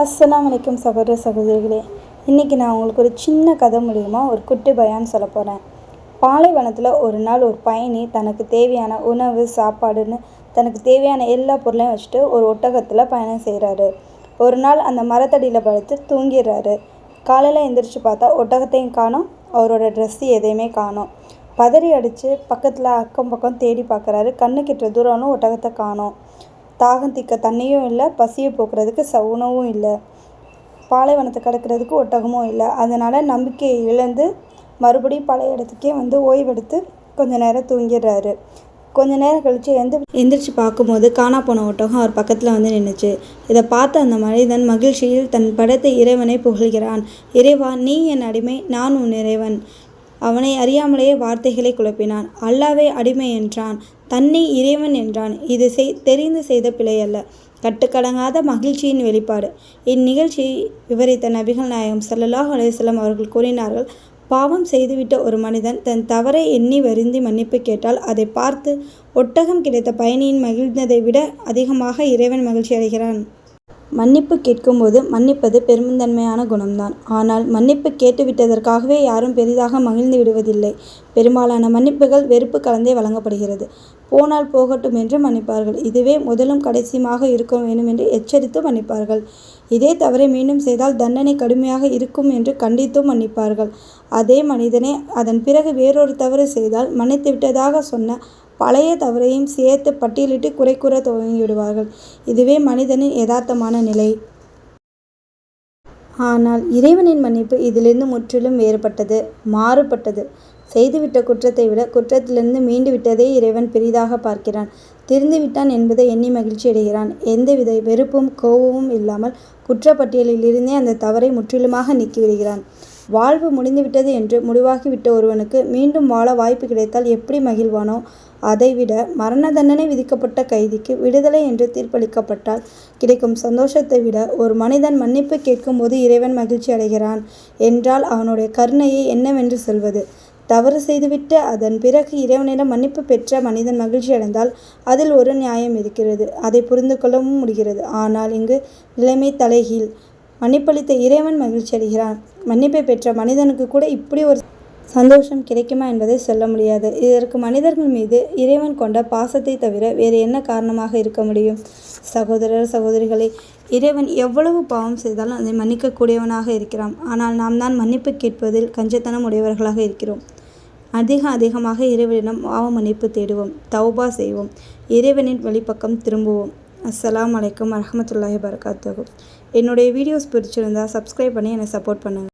அஸ்ஸலாம் அலைக்கும் சகோதர சகோதரிகளே இன்றைக்கி நான் உங்களுக்கு ஒரு சின்ன கதை மூலிமா ஒரு குட்டி பயான்னு சொல்ல போகிறேன் பாலைவனத்தில் ஒரு நாள் ஒரு பயணி தனக்கு தேவையான உணவு சாப்பாடுன்னு தனக்கு தேவையான எல்லா பொருளையும் வச்சுட்டு ஒரு ஒட்டகத்தில் பயணம் செய்கிறாரு ஒரு நாள் அந்த மரத்தடியில் படுத்து தூங்கிடுறாரு காலையில் எந்திரிச்சு பார்த்தா ஒட்டகத்தையும் காணோம் அவரோட ட்ரெஸ்ஸு எதையுமே காணும். பதறி அடித்து பக்கத்தில் அக்கம் பக்கம் தேடி பார்க்குறாரு கண்ணு கிட்ட தூரம்னு ஒட்டகத்தை காணும். தாகம் திக்க தண்ணியும் இல்லை பசியை போக்குறதுக்கு ச உணவும் இல்லை பாலைவனத்தை கடக்கிறதுக்கு ஒட்டகமும் இல்லை. அதனால் நம்பிக்கையை இழந்து மறுபடியும் பழைய இடத்துக்கே வந்து ஓய்வெடுத்து கொஞ்ச நேரம் தூங்கிடுறாரு. கொஞ்ச நேரம் கழித்து எந்த எந்திரிச்சு பார்க்கும்போது காணா போன ஒட்டகம் அவர் பக்கத்தில் வந்து நின்றுச்சு இதை பார்த்த அந்த மனிதன் மகிழ்ச்சியில் தன் படத்தை இறைவனை புகழ்கிறான். இறைவா நீ என் அடிமை நான் உன் இறைவன். அவனை அறியாமலேயே வார்த்தைகளை குழப்பினான். அல்லாவே அடிமை என்றான். தன்னை இறைவன் என்றான். இது செய் தெரிந்து செய்த பிழை அல்ல கட்டுக்கடங்காத மகிழ்ச்சியின் வெளிப்பாடு. இந்நிகழ்ச்சியை விவரித்த நபிகள் நாயகம் சல்லல்லாஹ் அலைஹி அவர்கள் கூறினார்கள் பாவம் செய்துவிட்ட ஒரு மனிதன் தன் தவறை எண்ணி வருந்தி மன்னிப்பு கேட்டால் அதை பார்த்து ஒட்டகம் கிடைத்த பயணியின் மகிழ்ந்ததை விட அதிகமாக இறைவன் மகிழ்ச்சி அடைகிறான். மன்னிப்பு கேட்கும்போது மன்னிப்பது பெருந்தன்மையான குணம்தான். ஆனால் மன்னிப்பு கேட்டுவிட்டதற்காகவே யாரும் பெரிதாக மகிழ்ந்து விடுவதில்லை. பெரும்பாலான மன்னிப்புகள் வெறுப்பு கலந்தே வழங்கப்படுகிறது. போனால் போகட்டும் என்று மன்னிப்பார்கள். இதுவே முதலும் கடைசியுமாக இருக்க வேண்டும் என்று எச்சரித்து மன்னிப்பார்கள். இதே தவறை மீண்டும் செய்தால் தண்டனை கடுமையாக இருக்கும் என்று கண்டித்தும் மன்னிப்பார்கள். அதே மனிதனே அதன் பிறகு வேறொரு தவறு செய்தால் மன்னித்து விட்டதாக சொன்ன பழைய தவறையும் சேர்த்து பட்டியலிட்டு குறை கூற துவங்கிவிடுவார்கள். இதுவே மனிதனின் யதார்த்தமான நிலை. ஆனால் இறைவனின் மன்னிப்பு இதிலிருந்து முற்றிலும் வேறுபட்டது மாறுபட்டது. செய்துவிட்ட குற்றத்தை விட குற்றத்திலிருந்து மீண்டு விட்டதே இறைவன் பெரிதாக பார்க்கிறான். திருந்திவிட்டான் என்பதை எண்ணி மகிழ்ச்சி அடைகிறான். எந்தவித வெறுப்பும் கோபமும் இல்லாமல் குற்றப்பட்டியலில் இருந்தே அந்த தவறை முற்றிலுமாக நீக்கிவிடுகிறான் வாழ்வு முடிந்துவிட்டது என்று முடிவாகிவிட்ட ஒருவனுக்கு மீண்டும் வாழ வாய்ப்பு கிடைத்தால் எப்படி மகிழ்வானோ? அதைவிட மரண தண்டனை விதிக்கப்பட்ட கைதிக்கு விடுதலை என்று தீர்ப்பளிக்கப்பட்டால் கிடைக்கும் சந்தோஷத்தை விட ஒரு மனிதன் மன்னிப்பு கேட்கும்போது இறைவன் மகிழ்ச்சி அடைகிறான் என்றால் அவனுடைய கருணையை என்னவென்று சொல்வது? தவறு செய்துவிட்டு அதன் பிறகு இறைவனிடம் மன்னிப்பு பெற்ற மனிதன் மகிழ்ச்சி அடைந்தால் அதில் ஒரு நியாயம் இருக்கிறது. அதை புரிந்து கொள்ளவும் முடிகிறது. ஆனால் இங்கு நிலைமை தலைகீழ். மன்னிப்பளித்த இறைவன் மகிழ்ச்சி அடைகிறான். மன்னிப்பை பெற்ற மனிதனுக்கு கூட இப்படி ஒரு சந்தோஷம் கிடைக்குமா என்பதை சொல்ல முடியாது. இதற்கு மனிதர்கள் மீது இறைவன் கொண்ட பாசத்தை தவிர வேறு என்ன காரணமாக இருக்க முடியும்? சகோதரர் சகோதரிகளை இறைவன் எவ்வளவு பாவம் செய்தாலும் அதை மன்னிக்கக்கூடியவனாக இருக்கிறான். ஆனால் நாம் தான் மன்னிப்பு கேட்பதில் கஞ்சத்தனம் உடையவர்களாக இருக்கிறோம். அதிக அதிகமாக இறைவனிடம் பாவ மன்னிப்பு தேடுவோம் தௌபா செய்வோம் இறைவனின் வழிப்பக்கம் திரும்புவோம். அஸ்ஸலாம் வலைக்கம் வரமத்துல்லாஹி வரகாத்துகு என்னுடைய வீடியோஸ் பிடிச்சிருந்தால் சப்ஸ்கிரைப் பண்ணி என்னை சப்போர்ட் பண்ணுங்கள்